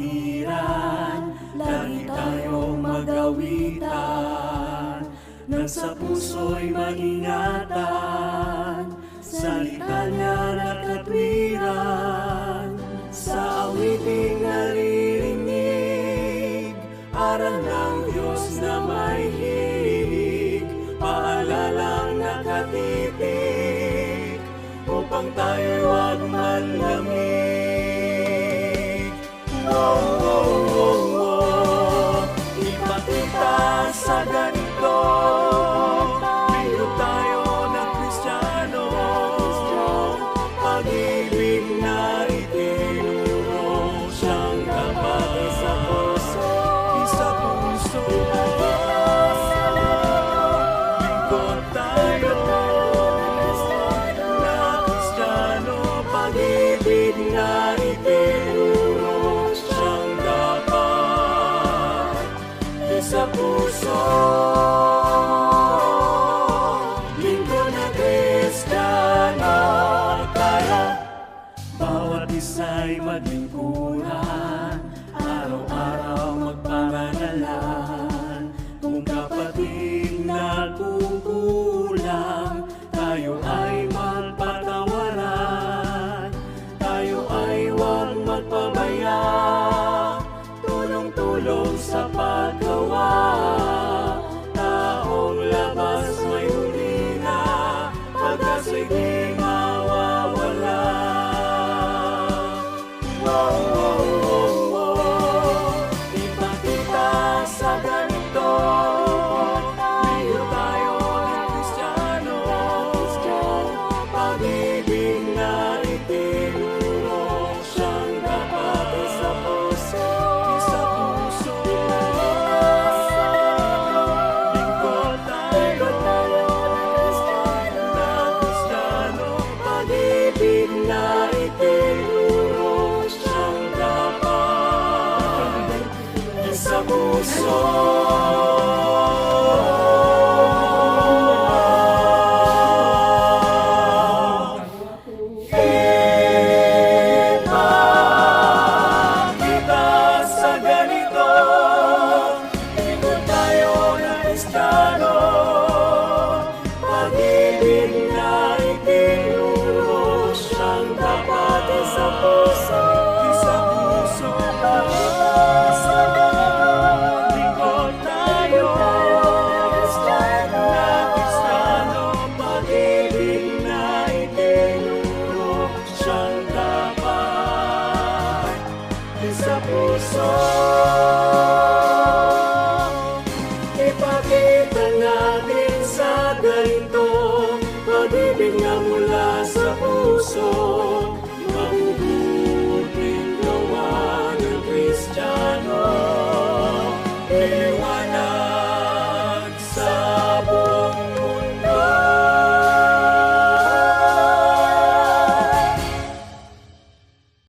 kapangiran Lagi tayong magawitan. Nang sa puso'y maingatan Salita niya na katwiran. Sa awiting naririnig Aral ng Diyos na may hilig. Paalalang nakatitig Upang tayo wag manlamig oh, oh, oh, oh, ipakita sa ganito. ay maglingkuran. puso. puso. Ipakita natin sa ganito Pag-ibig na mula sa puso.